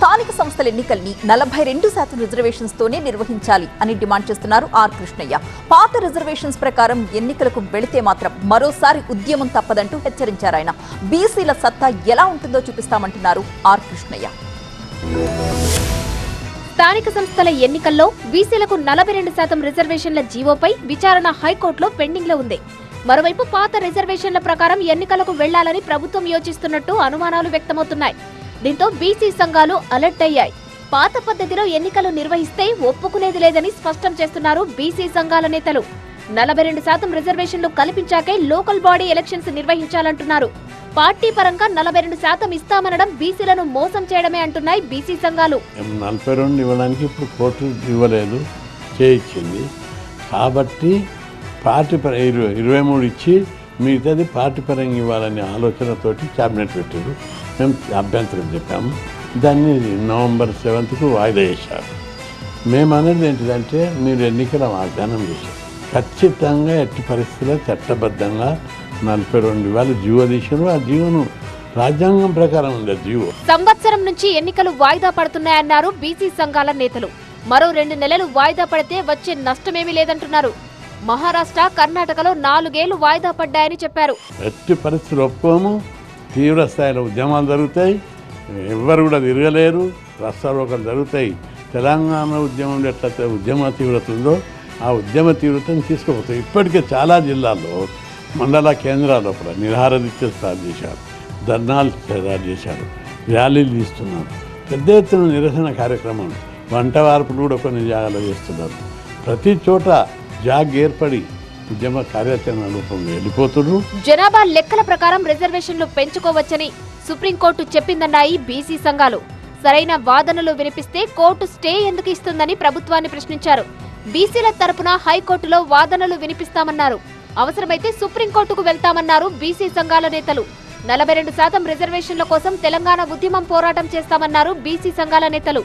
స్థానిక సంస్థల ఎన్నికల్ని నలభై రెండు శాతం రిజర్వేషన్స్ తోనే నిర్వహించాలి అని డిమాండ్ చేస్తున్నారు ఆర్ కృష్ణయ్య. పాత రిజర్వేషన్స్ ప్రకారం ఎన్నికలకు వెళితే మాత్రం మరోసారి ఉద్యమం తప్పదంటూ హెచ్చరించారు ఆయన. బీసీల సత్తా ఎలా ఉంటుందో చూపిస్తామంటున్నారు ఆర్ కృష్ణయ్య. స్థానిక సంస్థల ఎన్నికల్లో బీసీలకు నలభై రెండు శాతం రిజర్వేషన్ల జీవోపై విచారణ హైకోర్టులో పెండింగ్లో ఉంది. మరోవైపు పాత రిజర్వేషన్ల ప్రకారం ఎన్నికలకు వెళ్ళాలని ప్రభుత్వం యోచిస్తున్నట్టు అనుమానాలు వ్యక్తమవుతున్నాయి. దీంతో బీసీ సంఘాలు అలర్ట్ అయ్యాయి. పాత పద్ధతిలో ఎన్నికలు నిర్వహిస్తే ఒప్పుకునేది లేదని స్పష్టం చేస్తున్నారు బీసీ సంఘాల నేతలు. నలభై రెండు శాతం రిజర్వేషన్లు కల్పించాకే లోకల్ బాడీ ఎలక్షన్స్ నిర్వహించాలంటున్నారు. పార్టీ పరంగా నలభై రెండు శాతం ఇస్తామనడం బీసీలను మోసం చేయడమే అంటున్నాయి బీసీ సంఘాలు. నలభై రెండు ఇవ్వడానికి ఇప్పుడు కోర్టు ఇవ్వలేదు చేయించింది. కాబట్టి పార్టీ ఇరవై ఇరవై మూడు ఇచ్చి మిగతాది పార్టీ పరంగా ఇవ్వాలనే ఆలోచనతోటి క్యాబినెట్ పెట్టారు. మేము అభ్యంతరం చెప్పాము. దాన్ని నవంబర్ సెవెంత్కు వాయిదా చేశారు మేము అనేది ఏంటిదంటే మీరు ఎన్నికల వాగ్దానం చేశారు. ఖచ్చితంగా ఎట్టి పరిస్థితుల్లో చట్టబద్ధంగా నలభై రెండు వేల జీవో తీశారు. ఆ జీవోను రాజ్యాంగం ప్రకారం ఉంది జీవో. సంవత్సరం నుంచి ఎన్నికలు వాయిదా పడుతున్నాయన్నారు బీసీ సంఘాల నేతలు. మరో రెండు నెలలు వాయిదా పడితే వచ్చే నష్టమేమీ లేదంటున్నారు. మహారాష్ట్ర కర్ణాటకలో నాలుగేళ్ళు వాయిదా పడ్డాయని చెప్పారు. ఎట్టి పరిస్థితులు ఒప్పుకోము. తీవ్ర స్థాయిలో ఉద్యమాలు జరుగుతాయి. ఎవ్వరు కూడా తిరగలేరు. రస్తారోకలు జరుగుతాయి. తెలంగాణ ఉద్యమం ఎట్లయితే ఉద్యమ తీవ్రత ఉందో ఆ ఉద్యమ తీవ్రతను తీసుకుపోతాయి. ఇప్పటికే చాలా జిల్లాల్లో మండల కేంద్రాల్లో కూడా నిరాహార దీక్ష స్టార్ట్ చేశారు. ధర్నాలు స్టార్ట్ చేశారు. ర్యాలీలు తీస్తున్నారు. పెద్ద ఎత్తున నిరసన కార్యక్రమం. వంట వార్పులు కూడా కొన్ని జాగాలో చేస్తున్నారు. ప్రతి చోట జాగ్ ఏర్పడి ఉద్యమ కార్యాచరణ రూపంలో వెళ్ళిపోతున్నారు. జనాభా లెక్కల ప్రకారం రిజర్వేషన్లు పెంచుకోవచ్చని సుప్రీంకోర్టు చెప్పిందన్నాయి బీసీ సంఘాలు. సరైన వాదనలు వినిపిస్తే కోర్టు స్టే ఎందుకు ఇస్తుందని ప్రభుత్వాన్ని ప్రశ్నించారు. బీసీల తరపున హైకోర్టులో వాదనలు వినిపిస్తామన్నారు. అవసరమైతే సుప్రీంకోర్టుకు వెళ్తామన్నారు బీసీ సంఘాల నేతలు. నలభై రెండు శాతం రిజర్వేషన్ల కోసం తెలంగాణ ఉద్యమం పోరాటం చేస్తామన్నారు బీసీ సంఘాల నేతలు.